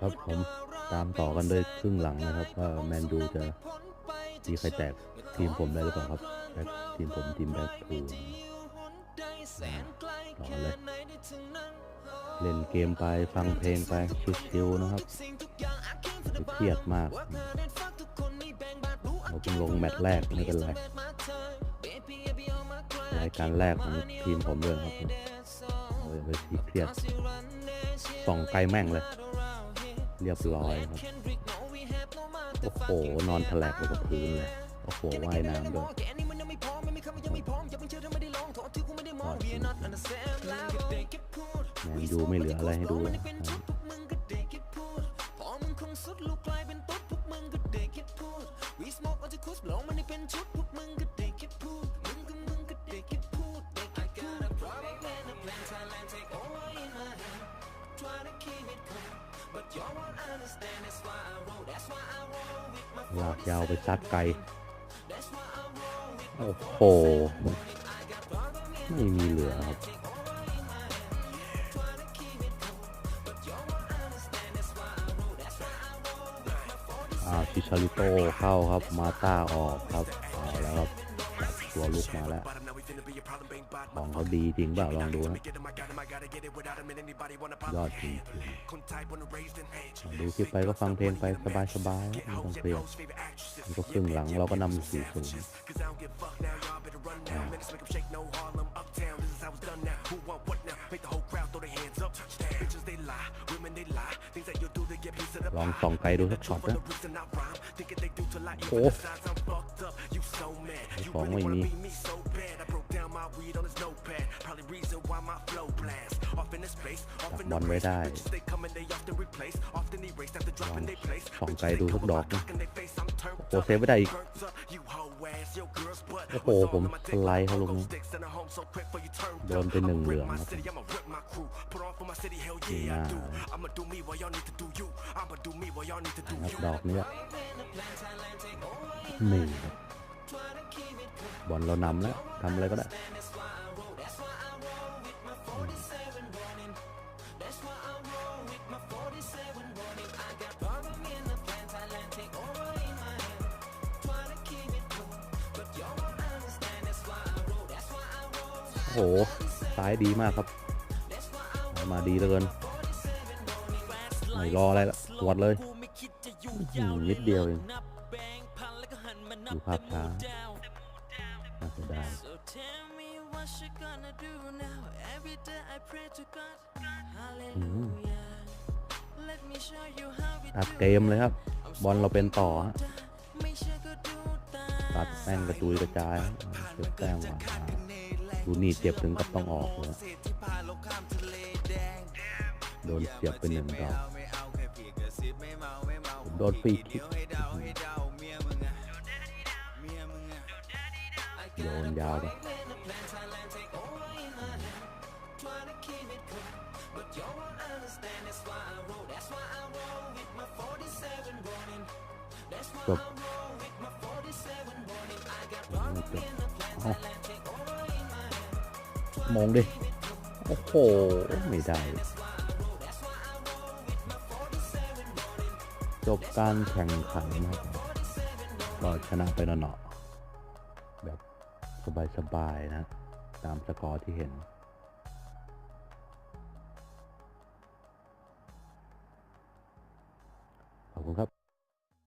ครับผมตามต่อกันด้วยครึ่งหลังนะครับว่าแมนยูจะมีใครแตกทีมผมได้หรือเปล่าครับแบ็คทีมผมทีมแบ็คทูต่อเลยเล่นเกมไปฟังเพลงไปชิวๆนะครับไม่เครียดมากเราเพิ่งลงแมตช์แรกไม่เป็นไรรายการแรกของทีมผมด้วยครับเราอย่าไปซีเครียดส่องไกลแม่งเลย เรียบร้อยครับ โอ้โห นอนแถลกไปกับพื้นเลย โอ้โห ว่ายน้ำด้วยแมนยูไม่เหลืออะไรให้ดูแล้ว ครับลากยาวไปซัดไกล โอ้โห ไม่มีเหลือครับอาพิชาริโตเข้าครับ มาต้าออกครับเอาแล้วครับจับตัวลุกมาแล้ว ของเขาดีจริงเปล่าลองดูนะยอดจริงๆดูคลิปไปก็ฟังเพลงไปสบายๆไม่ต้องเครียดมันก็ครึ่งหลังเราก็นำสี่ศูนย์อ่าลองส่องไกลดูสักช็อตนะโอ้ของไม่มี จับบอลไว้ได้ลองส่องไกลดูสักดอกนะโอ้โหเซฟไม่ได้อีก โอ้โห ผมสไลด์เขาลงนี้โดนไปหนึ่งเหลืองครับนี่หน้านะครับดอกนี้นี่ครับ บอลเรานำแล้วทำอะไรก็ได้โอ้โหซ้ายดีมากครับ มาดีเหลือเกินไม่รออะไรละตรวจเลยอื้อหือนิดเดียวเองดูภาพช้า น่าเสียดายอืมอัดเกมเลยครับ บอลเราเป็นต่อฮะตัดแม่งกระจุยกระจายเก็บแต้มหวานดูนี่เจ็บถึงกับต้องออกเลย โดนเสียบไปหนึ่งดอกผมโดนฟรีคิก ยาวไปจบไม่จบเอามองดิ โอ้โห ไม่ได้ จบการแข่งขันนะครับก็ชนะไปหนอๆแบบ สบายๆนะ ตามสกอร์ที่เห็น